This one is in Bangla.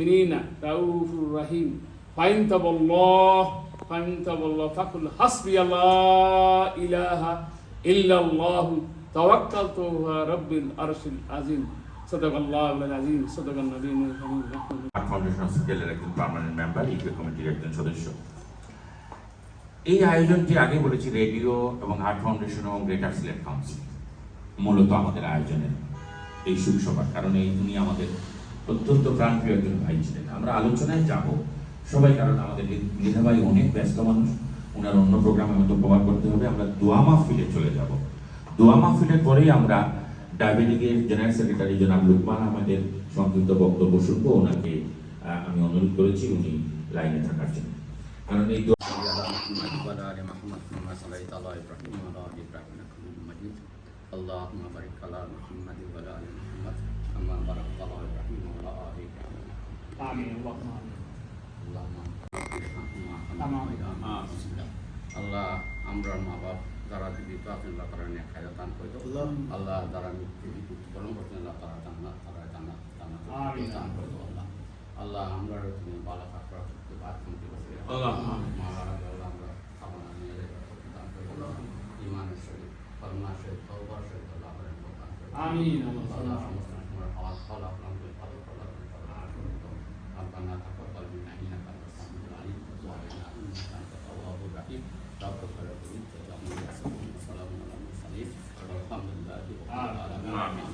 মিনিনা রাউফুর রাহিম ফাইন তাবল্লাহ ফাইন তাবল্লাহ ফাকুল হাসবি আল্লাহ ইলাহা ইল্লাল্লাহ তাওয়াক্কালতু ওয়া রাব্বিল আরশিল আযীম এই আয়োজনটি আগে বলেছি, রেডিও এবং হার্ট ফাউন্ডেশন এবং গ্রেটার সিলেট কাউন্সিল। মূলত আমাদের আয়োজনের এই সুখসভার কারণ এই উনি আমাদের অত্যন্ত প্রাণপ্রিয় একজন ভাই ছিলেন আমরা আলোচনায় যাব সবাই কারণ আমাদের লিধা ভাই অনেক ব্যস্ত মানুষ ওনার অন্য প্রোগ্রামে হয়তো কভার করতে হবে আমরা দোয়া মাহফিলে চলে যাব দোয়া মাহফিলের পরেই আমরা ডায়াবেটিকের জেনারেল সেক্রেটারি জনাব লুকমান আহমেদের সংক্ষিপ্ত বক্তব্য শুনবো ওনাকে আহ, আমি অনুরোধ করেছি উনি লাইনে থাকার জন্য কারণ এই দোয়া على محمد وعلى ال محمد كما صليت على ابراهيم وعلى ال ابراهيم انك حميد مجيد اللهم بارك على محمد وعلى ال محمد آمين اللهم آمين اللهم আমিন। আল্লাহ আমরা মা বাপ যারা জীবিত আছেন আল্লাহ তারা নিয়ে খায় দান করে দাও আল্লাহ যারা মৃত্যু মৃত্যুবরণ করছেন আল্লাহ তারা জান্নাত তারা জান্নাত জান্নাত আমিন। দান করে দাও আল্লাহ আল্লাহ আমরা তুমি বালা কাকরা করতে বাদ করতে পারছি আল্লাহ। মা বাবা আল্লাহ আমরা সামনা নিয়ে দান করে দাও ইমানের সহিত কর্মার সহিত তওবার সহিত আল্লাহ করেন দান করে দাও। আমিন আল্লাহ আল্লাহ সমস্ত সময় খাওয়া খাওয়া আপনার ভালো খাওয়া رب فرحني فجعلني رسولا وسلام على المرسلين والحمد لله رب العالمين